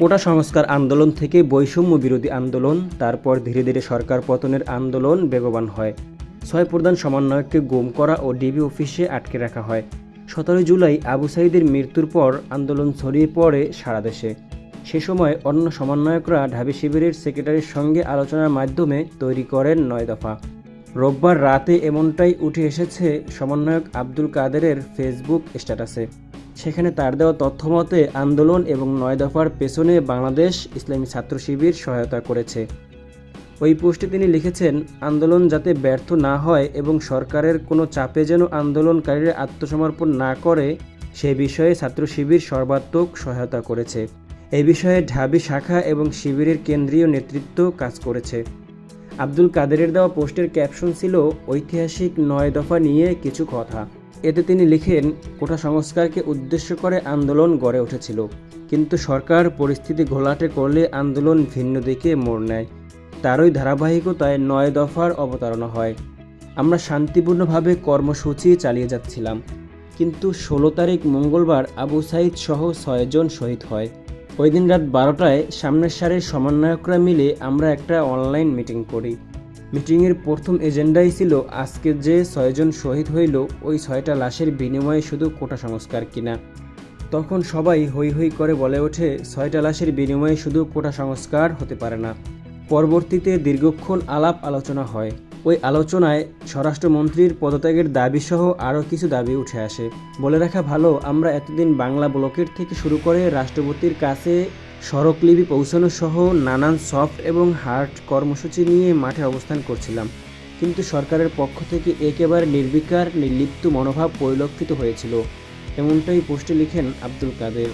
কোটা সংস্কার আন্দোলন থেকে বৈষম্য বিরোধী আন্দোলন, তারপর ধীরে ধীরে সরকার পতনের আন্দোলন বেগবান হয়। ছয় প্রধান সমন্বয়ককে গুম করা ও ডিবি অফিসে আটকে রাখা হয়। সতেরোই জুলাই আবু সাইদের মৃত্যুর পর আন্দোলন ছড়িয়ে পড়ে সারা দেশে। সে সময় অন্য সমন্বয়করা ঢাবি শিবিরের সেক্রেটারির সঙ্গে আলোচনার মাধ্যমে তৈরি করেন নয় দফা। রোববার রাতে এমনটাই উঠে এসেছে সমন্বয়ক আব্দুল কাদেরের ফেসবুক স্ট্যাটাসে। সেখানে তার দেওয়া তথ্য মতে, আন্দোলন এবং নয় দফার পেছনে বাংলাদেশ ইসলামী ছাত্র শিবির সহায়তা করেছে। ওই পোস্টে তিনি লিখেছেন, আন্দোলন যাতে ব্যর্থ না হয় এবং সরকারের কোনো চাপে যেন আন্দোলনকারীরা আত্মসমর্পণ না করে, সে বিষয়ে ছাত্র শিবির সর্বাত্মক সহায়তা করেছে। এ বিষয়ে ঢাবি শাখা এবং শিবিরের কেন্দ্রীয় নেতৃত্ব কাজ করেছে। আব্দুল কাদেরের দেওয়া পোস্টের ক্যাপশন ছিল, ঐতিহাসিক নয় দফা নিয়ে কিছু কথা। এতে তিনি লিখেন, কোটা সংস্কারকে উদ্দেশ্য করে আন্দোলন গড়ে উঠেছিল, কিন্তু সরকার পরিস্থিতি ঘোলাটে করলে আন্দোলন ভিন্ন দিকে মোড় নেয়। তারই ধারাবাহিকতায় নয় দফার অবতারণা হয়। আমরা শান্তিপূর্ণভাবে কর্মসূচি চালিয়ে যাচ্ছিলাম, কিন্তু ষোলো তারিখ মঙ্গলবার আবু সাইদ সহ ছয়জন শহীদ হয়। ওই দিন রাত বারোটায় সামনের সারির সমন্বয়করা মিলে আমরা একটা অনলাইন মিটিং করি। মিটিংয়ের প্রথম এজেন্ডাই ছিল আজকে যে ছয়জন শহীদ হইল, ওই ছয়টা লাশের বিনিময়ে শুধু কোটা সংস্কার কিনা। তখন সবাই হই হই করে বলে ওঠে, ছয়টা লাশের বিনিময়ে শুধু কোটা সংস্কার হতে পারে না। পরবর্তীতে দীর্ঘক্ষণ আলাপ আলোচনা হয়। ওই আলোচনায় স্বরাষ্ট্রমন্ত্রীর পদত্যাগের দাবিসহ আরও কিছু দাবি উঠে আসে। বলে রাখা ভালো, আমরা এতদিন বাংলা ব্লকের থেকে শুরু করে রাষ্ট্রপতির কাছে সড়কলিপি পৌঁছানো সহ নানান সফট এবং হার্ড কর্মসূচি নিয়ে মাঠে অবস্থান করছিলাম। কিন্তু সরকারের পক্ষ থেকে একেবারে নির্বিকার, নির্লিপ্ত মনোভাব পরিলক্ষিত হয়েছিল। এমনটাই পোস্টে লিখেন আব্দুল কাদের।